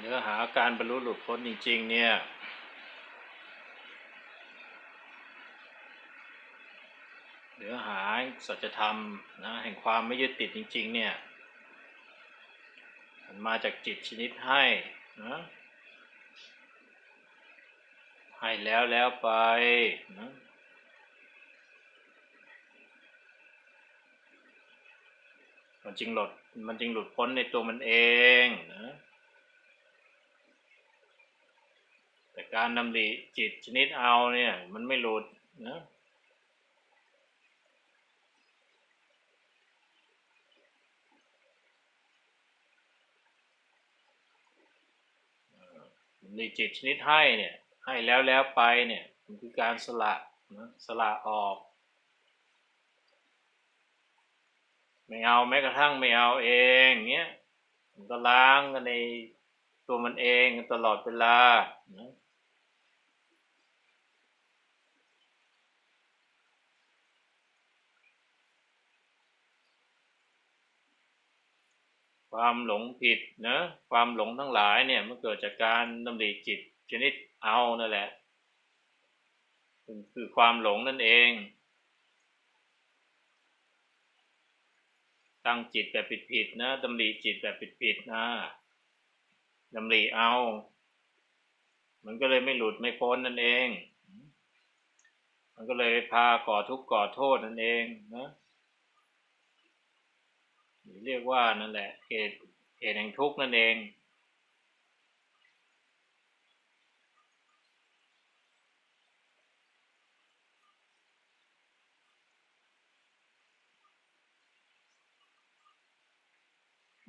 เนื้อหาการบรรลุหลุดพ้นจริง ๆ เนี่ย เนื้อหาสัจธรรมนะแห่งความไม่ยึดติดจริง ๆ เนี่ยมันมาจากจิตชนิดให้นะให้แล้วแล้วไปนะมันจึงหลุดมันจึงหลุดพ้นในตัวมันเองนะแต่ การดำริจิตชนิดเอาเนี่ย มันไม่หลุดนะดำริจิตชนิดให้เนี่ย ให้แล้วแล้วไปเนี่ย มันคือการสละนะสละออก ไม่เอาแม้กระทั่งไม่เอาเองเงี้ยมันก็ล้างกันในตัวมันเองตลอดเวลานะ ความหลงผิดนะความหลงทั้งหลายเนี่ยมันเกิดจากการดำริจิตชนิดเอานั่นแหละคือความหลงนั่นเอง ตั้งจิตแบบผิดๆนะดำริจิตแบบผิดๆนะดำริเอา มันก็เลยไม่หลุดไม่พ้นนั่นเอง มันก็เลยพาก่อทุกข์ก่อโทษนั่นเองนะ เรียกว่านั่นแหละเหตุเหตุแห่งทุกข์นั่นเอง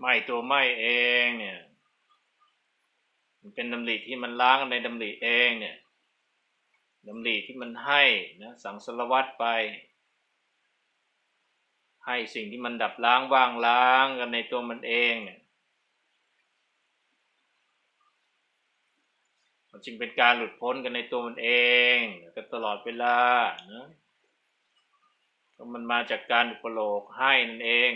ไม่ตัวไม่เองเนี่ย มันเป็นดำริที่มันล้างในดำริเองเนี่ยดำริที่มันให้นะสังสารวัตรไป ให้สิ่งที่มันดับล้างว่างล้างกันในตัวมันเองเนี่ยมันจึงเป็นการหลุดพ้นกันในตัวมันเองก็ตลอดเวลานะมันมาจากการอุปโลกให้นั่นเอง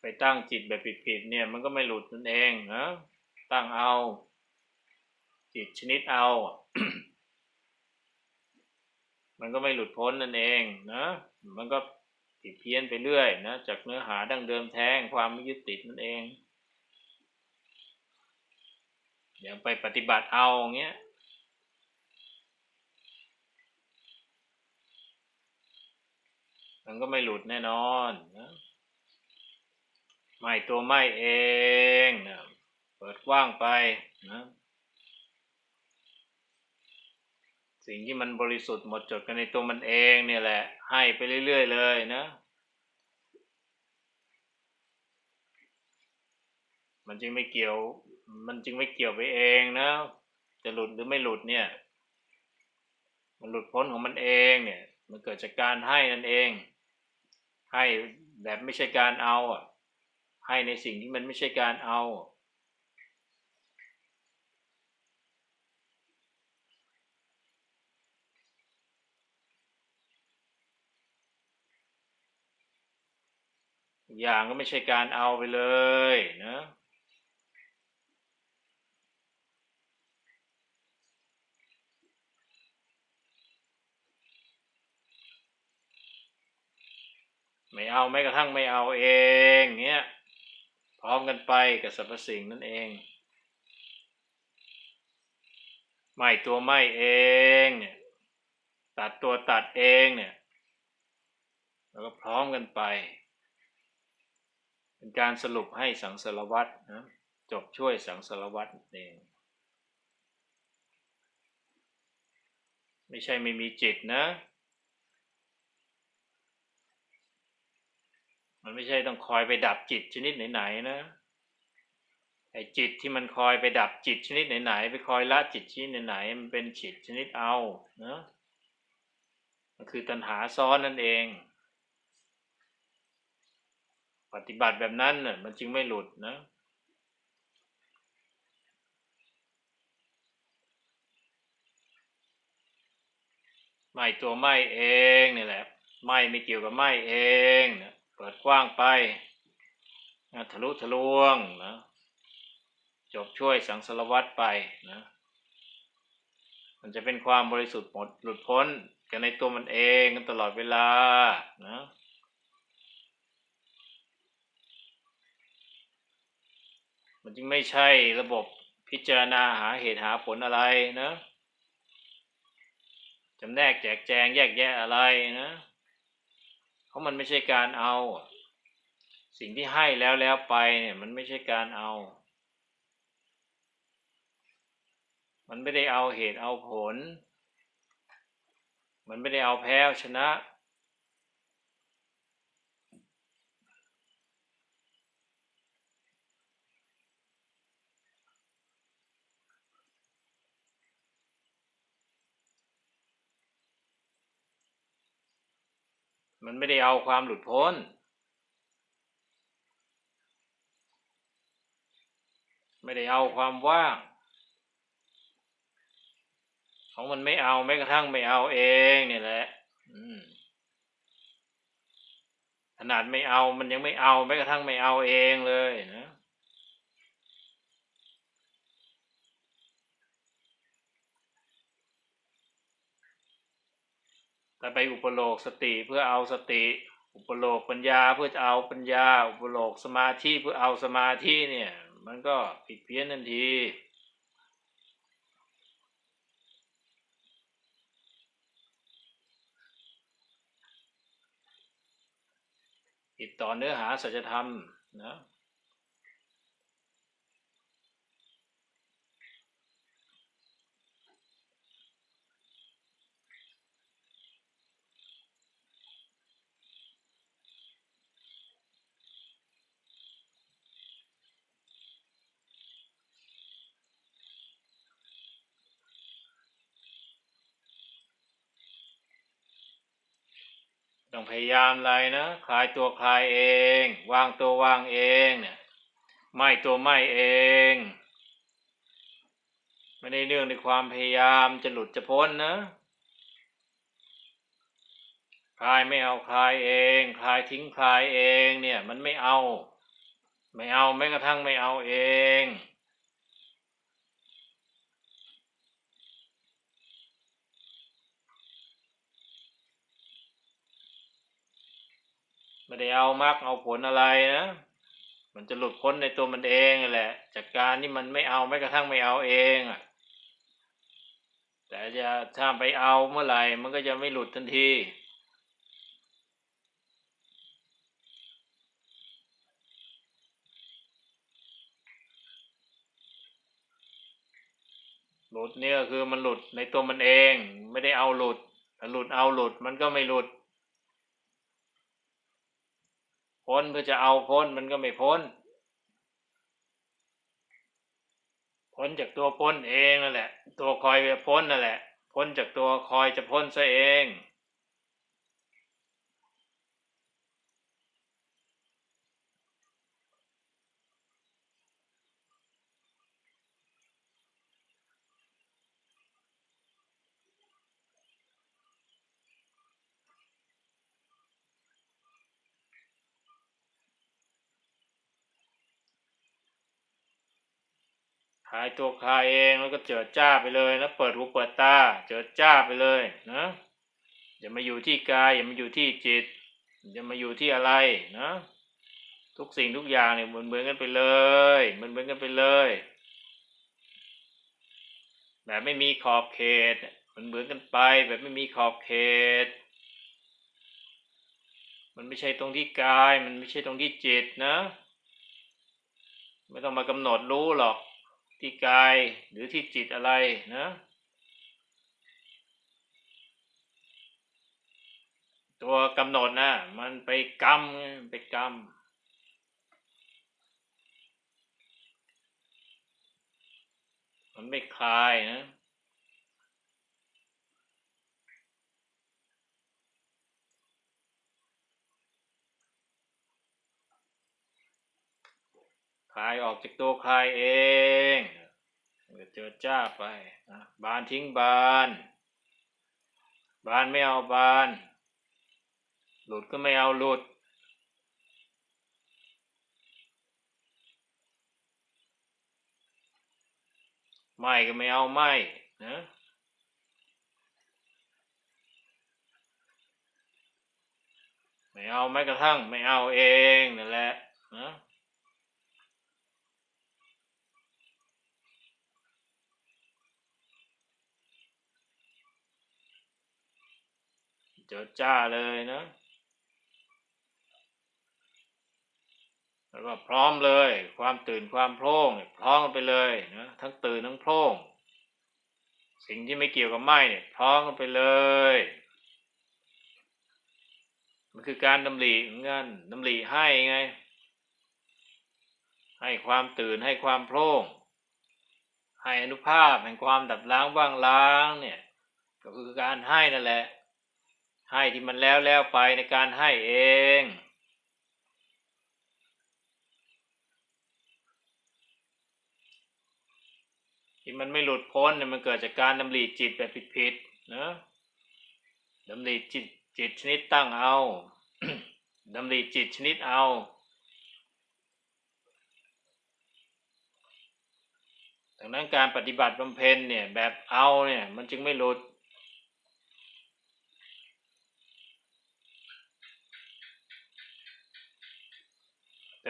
ไปตั้งจิตแบบผิดๆเนี่ยมันก็ไม่หลุดนั่นเองนะตั้งเอา จิตชนิดเอา มันก็ไม่หลุดพ้นนั่นเองนะ มันก็ผิดเพี้ยนไปเรื่อยนะ จากเนื้อหาดั้งเดิมแท้งความไม่ยึดติดนั่นเองอย่างไปปฏิบัติเอาเงี้ยมันก็ไม่หลุดแน่นอนนะไม่ตัวไม่เองนะเปิดกว้างไปนะ สิ่งที่มันบริสุทธิ์หมดจดกันในตัวมันเองเนี่ยแหละ ให้ไปเรื่อย ๆ เลยนะมันจึงไม่เกี่ยว มันจึงไม่เกี่ยวไปเองนะ จะหลุดหรือไม่หลุดเนี่ย มันหลุดพ้นของมันเองเนี่ย มันเกิดจากการให้นั่นเอง ให้แบบไม่ใช่การเอาอะให้ในสิ่งที่มันไม่ใช่การเอา อย่างก็ไม่ใช่การเอาไปเลยนะไม่เอาแม้กระทั่งไม่เอาเองเงี้ยพร้อมกันไปกับสรรพสิ่งนั่นเอง ไม่ตัวไม่เองเนี่ยตัดตัวตัดเองเนี่ยแล้วก็พร้อมกันไป เป็นการสรุปให้สังสารวัตรนะจบช่วยสังสารวัตรเองไม่ใช่ไม่มีจิตนะ มันไม่ใช่ต้องคอยไปดับจิตชนิดไหนๆนะไอ้จิตที่มันคอยไปดับจิตชนิดไหนๆไปคอยละจิตชนิดไหนๆมันเป็นจิตชนิดเอานะมันคือตัณหาซ้อนนั่นเอง ปฏิบัติแบบนั้นน่ะมันจึงไม่หลุดนะไม่ตัวไม่เองนี่แหละไม่ไม่เกี่ยวกับไม่เองนะเปิดกว้างไปนะทะลุทะลวงนะจบช่วยสังสารวัตรไปนะมันจะเป็นความบริสุทธิ์หมดหลุดพ้นกันในตัวมันเองกันตลอดเวลานะ มันจึงไม่ใช่ระบบพิจารณาหาเหตุหาผลอะไรนะจำแนกแจกแจงแยกแยะอะไรนะ เพราะมันไม่ใช่การเอา สิ่งที่ให้แล้วแล้วไปเนี่ยมันไม่ใช่การเอา มันไม่ได้เอาเหตุเอาผล มันไม่ได้เอาแพ้ชนะ มันไม่ได้เอาความหลุดพ้น ไม่ได้เอาความว่าง ของมันไม่เอาแม้กระทั่งไม่เอาเองเนี่ยแหละขนาดไม่เอามันยังไม่เอาแม้กระทั่งไม่เอาเองเลยนะ แต่ไปอุปโลกสติเพื่อเอาสติ อุปโลกปัญญาเพื่อจะเอาปัญญา อุปโลกสมาธิเพื่อเอาสมาธิเนี่ย มันก็ผิดเพี้ยนทันทีติดต่อเนื้อหาสัจธรรมนะ ต้องพยายามอะไรนะคลายตัวคลายเอง วางตัววางเองเนี่ยไม่ตัวไม่เองไม่ได้เนื่องในความพยายามจะหลุดจะพ้นนะคลายไม่เอาคลายเองคลายทิ้งคลายเองเนี่ย มันไม่เอา ไม่เอาแม้กระทั่งไม่เอาเอง ไม่ได้เอามรรคเอาผลอะไรนะมันจะหลุดพ้นในตัวมันเองนั่แหละ จากการที่มันไม่เอาแม้กระทั่งไม่เอาเองอะแต่จะถ้าไปเอาเมื่อไหร่มันก็จะไม่หลุดทันที หลุดเนี่ยคือมันหลุดในตัวมันเอง ไม่ได้เอาหลุดหลุดเอาหลุดมันก็ไม่หลุด พ้นเพื่อจะเอาพ้นมันก็ไม่พ้น พ้นจากตัวพ้นเองนั่นแหละ ตัวคอยจะพ้นนั่นแหละ พ้นจากตัวคอยจะพ้นซะเอง ตัวคาเองแล้วก็เจิดจ้าไปเลยนะเปิดหูเปิดตาเจิดจ้าไปเลยนะอย่ามาอยู่ที่กายอย่ามาอยู่ที่จิตอย่ามาอยู่ที่อะไรนะทุกสิ่งทุกอย่างเนี่ยเหมือนเหมือนกันไปเลยเหมือนเหมือนกันไปเลยแบบไม่มีขอบเขตมันเหมือนกันไป แบบไม่มีขอบเขต มันไม่ใช่ตรงที่กาย มันไม่ใช่ตรงที่จิตนะ ไม่ต้องมากำหนดรู้หรอก ที่กายหรือที่จิตอะไรนะตัวกำหนดนะมันไปกรรมไงไปกรรมมันไม่คลายนะคลายออกจากตัวคลายเอง เจ้าไปบานทิ้งบานบบานไม่เอาบาน หลุดก็ไม่เอาหลุด ไม่ก็ไม่เอาไม่นะไม่เอาแม้กระทั่งไม่เอาเองนั่นแหละนะ เจอจ้าเลยนะ แล้วก็พร้อมเลย ความตื่นความโพร่งพร้อมกันไปเลยนะทั้งตื่นทั้งโพร่งสิ่งที่ไม่เกี่ยวกับไหมเนี่ยพร้อมกันไปเลยมันคือการดำริเหมือนนดำริให้ไง ให้ความตื่นให้ความโพร่ง ให้อนุภาพแห่งความดับล้างว่างล้างเนี่ย ก็คือการให้นั่นแหละ ให้ที่มันแล้วแล้วไปในการให้เอง ที่มันไม่หลุดพ้นเนี่ยมันเกิดจากการดำริจิตแบบผิดๆนะดำริจิตจิตชนิดตั้งเอาดำริจิตชนิดเอาดังนั้นการปฏิบัติบำเพ็ญเนี่ยแบบเอาเนี่ยมันจึงไม่หลุด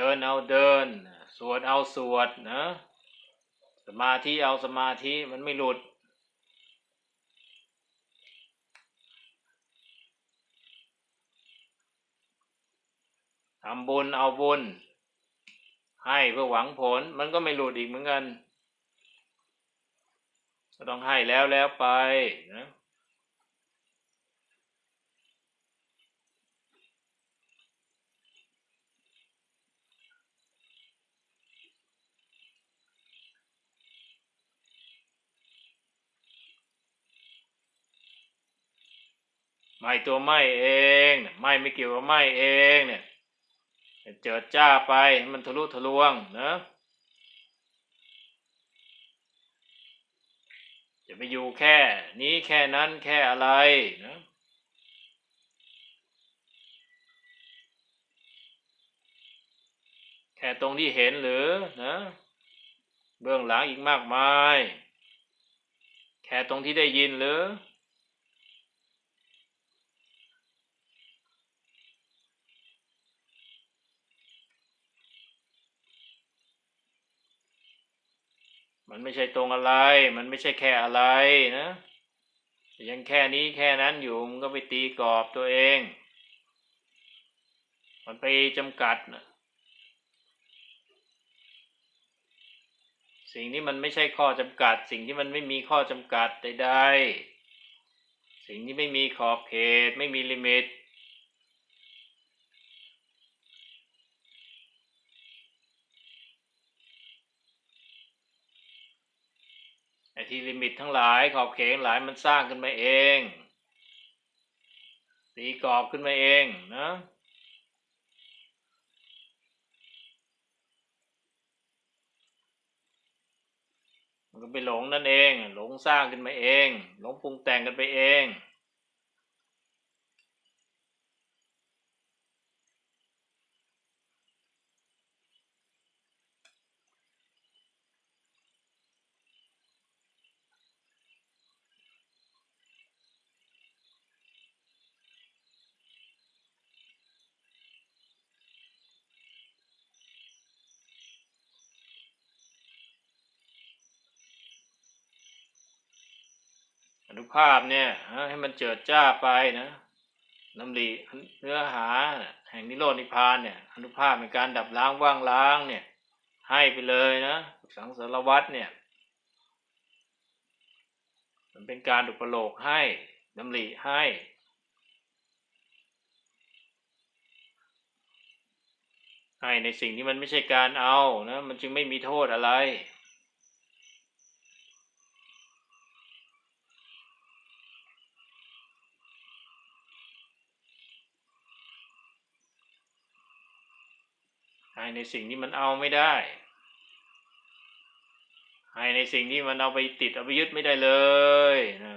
เดินเอาเดิน สวดเอาสวดนะ สมาธิเอาสมาธิมันไม่หลุด ทำบุญเอาบุญ ให้เพื่อหวังผลมันก็ไม่หลุดอีกเหมือนกัน ก็ต้องให้แล้วแล้วไปนะ ไม่ตัวไม่เองเนี่ยไม่ไม่เกี่ยวกับไม่เองเนี่ยเจิดจ้าไปมันทะลุทะลวงนะจะไปอยู่แค่นี้แค่นั้นแค่อะไรนะแค่ตรงที่เห็นหรือนะเบื้องหลังอีกมากมาย แค่ตรงที่ได้ยินหรือ มันไม่ใช่ตรงอะไร มันไม่ใช่แค่อะไรนะ ยังแค่นี้แค่นั้นอยู่มันก็ไปตีกรอบตัวเอง มันไปจำกัดนะสิ่งที่มันไม่ใช่ข้อจำกัด สิ่งที่มันไม่มีข้อจำกัดใดๆสิ่งที่ไม่มีขอบเขตไม่มีลิมิต ที่ลิมิตทั้งหลายขอบเขตทั้งหลายมันสร้างขึ้นมาเองตีกรอบขึ้นมาเองนะมันก็ไปหลงนั่นเอง หลงสร้างขึ้นมาเอง หลงปรุงแต่งกันไปเอง นุภาพเนี่ยให้มันเจิดจ้าไปนะน้ำรีเนื้อหา แห่งนิโรธนิพพานเนี่ยอนุภาพในการดับล้างว่างล้างเนี่ย ให้ไปเลยนะสังสารวัตรเนี่ย มันเป็นการดุปโลกให้ดำริให้ให้ในสิ่งที่มันไม่ใช่การเอานะมันจึงไม่มีโทษอะไร ให้ในสิ่งที่มันเอาไม่ได้ ให้ในสิ่งที่มันเอาไปติดเอาไปยึดไม่ได้เลยนะ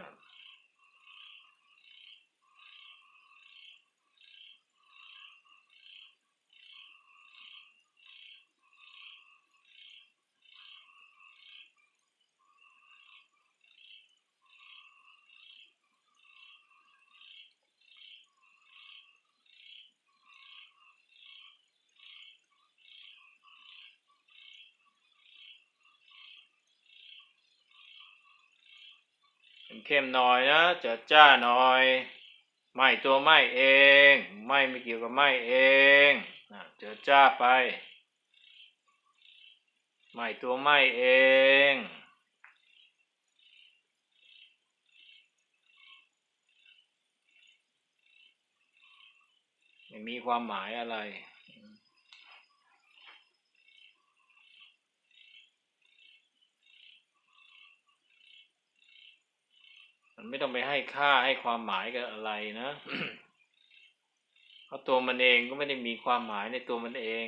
เข้มหน่อยนะเจิดจ้าหน่อยไม่ตัวไม่เองไม่ไม่เกี่ยวกับไม่เองนะเจิดจ้าไปไม่ตัวไม่เองไม่มีความหมายอะไร มันไม่ต้องไปให้ค่าให้ความหมายกับอะไรนะ เพราะตัวมันเองก็ไม่ได้มีความหมายในตัวมันเอง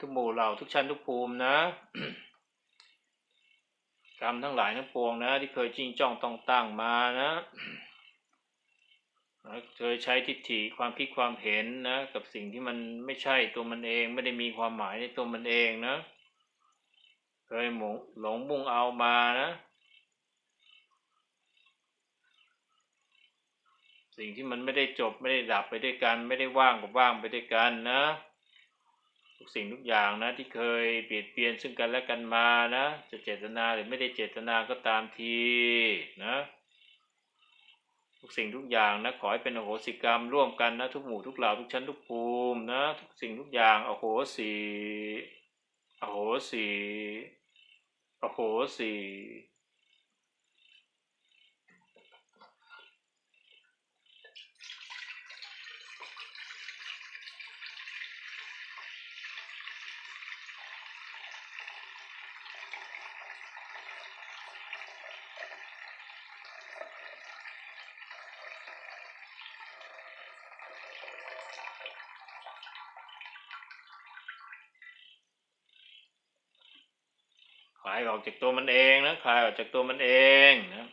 ทุกหมู่เหล่าทุกชั้นทุกภูมินะกรรมทั้งหลายทั้งปวงนะ ที่เคยจริงจ้องต้องตั้งมานะเคยใช้ทิฏฐิความคิดความเห็นนะ กับสิ่งที่มันไม่ใช่ตัวมันเองไม่ได้มีความหมายในตัวมันเองนะ เคยหมงหลงมุ่งเอามานะ สิ่งที่มันไม่ได้จบไม่ได้ดับไปด้วยกัน ไม่ได้ว่างกับว่างไปด้วยกันนะ ทุกสิ่งทุกอย่างนะที่เคยเปลี่ยนเปลี่ยนซึ่งกันและกันมานะ จะเจตนาหรือไม่ได้เจตนาก็ตามทีนะทุกสิ่งทุกอย่างนะขอให้เป็นอโหสิกรรมร่วมกันนะทุกหมู่ทุกเหล่าทุกชั้นทุกภูมินะทุกสิ่งทุกอย่างอโหสิอโหสิอโหสิายออกจากตัวมันเองนะคลายออกจากตัวมันเองนะ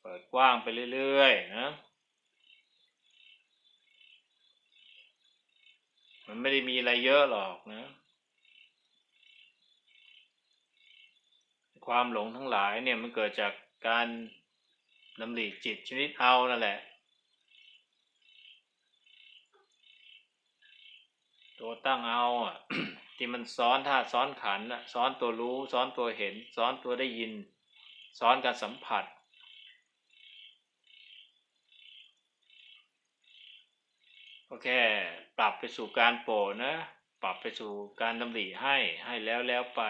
เปิดกว้างไปเรื่อยๆนะมันไม่ได้มีอะไรเยอะหรอกนะ ความหลงทั้งหลายเนี่ยมันเกิดจากการดำริจิตชนิดเอานั่นแหละ ตั้งเอาอะที่มันซ้อนธาตุซ้อนขันอะซ้อนตัวรู้ ซ้อนตัวเห็น ซ้อนตัวได้ยิน ซ้อนการสัมผัส ก็แค่ปรับไปสู่การโปรนะ ปรับไปสู่การดำริให้ให้แล้วแล้วไป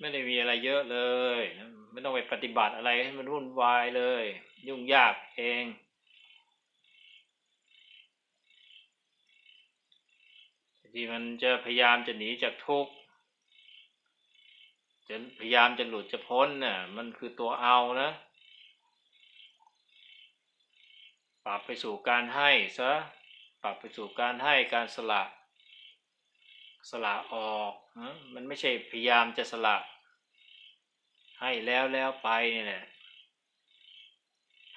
ไม่ได้มีอะไรเยอะเลย ไม่ต้องไปปฏิบัติอะไรให้มันวุ่นวายเลย ยุ่งยากเอง ที่มันจะพยายามจะหนีจากทุกข์จะพยายามจะหลุดจะพ้นน่ะ มันคือตัวเอานะปรับไปสู่การให้ซะปรับไปสู่การให้การสละ สละออก มันไม่ใช่พยายามจะสละให้แล้วแล้วไปนี่แหละ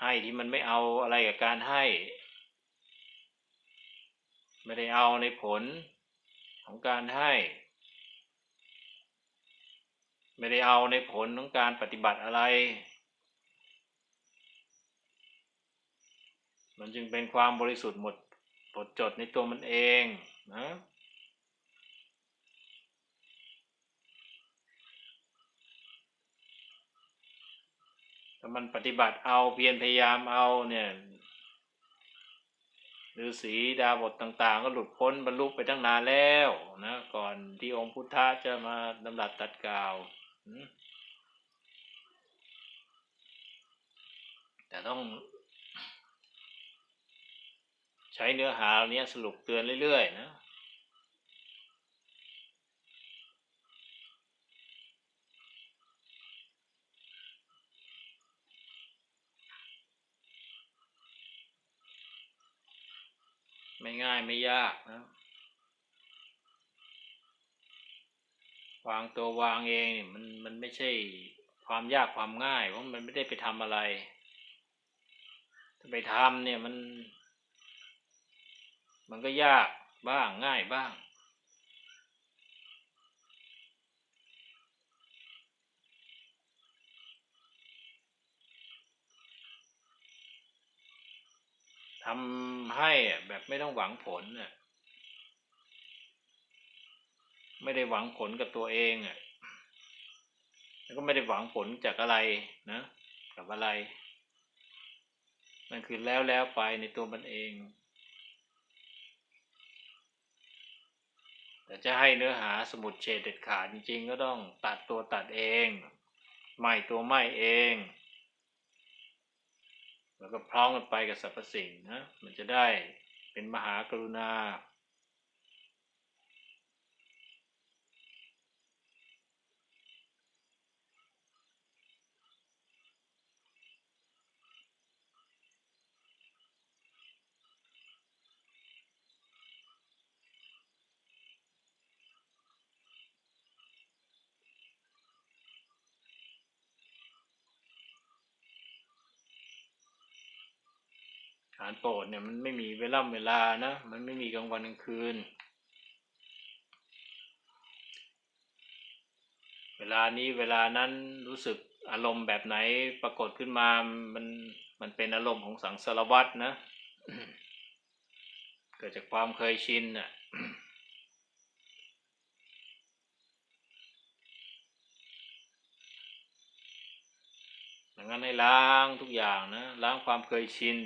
ให้ที่มันไม่เอาอะไรกับการให้ ไม่ได้เอาในผลของการให้ ไม่ได้เอาในผลของการปฏิบัติอะไร มันจึงเป็นความบริสุทธิ์หมดหมดจดในตัวมันเองนะ ถ้ามันปฏิบัติเอาเพียรพยายามเอาเนี่ยฤาษีดาบทต่าง ๆ ก็หลุดพ้นบรรลุไปตั้งนานแล้วนะก่อนที่องค์พุทธะจะมาดำรัสตัดกล่าวแต่ต้องใช้เนื้อหาเนี้ยสรุปเตือนเรื่อย ๆ นะ ไม่ง่ายไม่ยากนะ วางตัววางเองเนี่ยมันมันไม่ใช่ความยากความง่ายเพราะมันไม่ได้ไปทำอะไร ถ้าไปทำเนี่ยมัน มันก็ยากบ้างง่ายบ้าง ทำให้อะแบบไม่ต้องหวังผลน่ะไม่ได้หวังผลกับตัวเองอะแล้วก็ไม่ได้หวังผลจากอะไรนะ กับอะไรมันคือแล้วแล้วไปในตัวมันเอง แต่จะให้เนื้อหาสมุดเฉดเด็ดขาดจริงๆ ก็ต้องตัดตัวตัดเอง ไม่ตัวไม่เอง แล้วก็พร้อมกันไปกับสรรพสิ่งนะ มันจะได้เป็นมหากรุณา การโปรดเนี่ยมันไม่มีเวลาเวลานะ มันไม่มีกลางวันกลางคืน เวลานี้เวลานั้นรู้สึกอารมณ์แบบไหนปรากฏขึ้นมา มันมันเป็นอารมณ์ของสังสารวัตรนะ เกิดจากความเคยชินน่ะดังนั้นให้ล้างทุกอย่างนะล้างความเคยชิน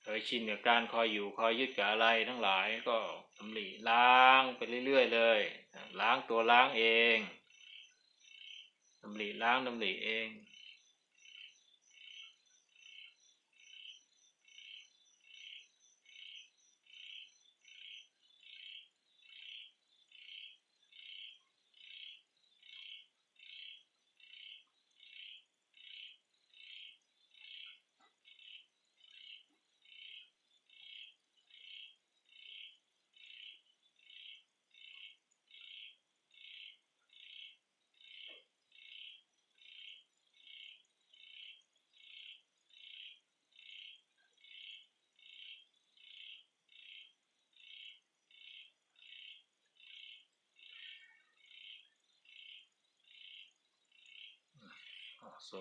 เค ยชินกับการคอยอยู่คอยยึดกับอะไรทั้งหลายก็สำลีล้างไปเรื่อยๆเลย ล้างตัวล้างเองสำลีล้างสำลีเอง so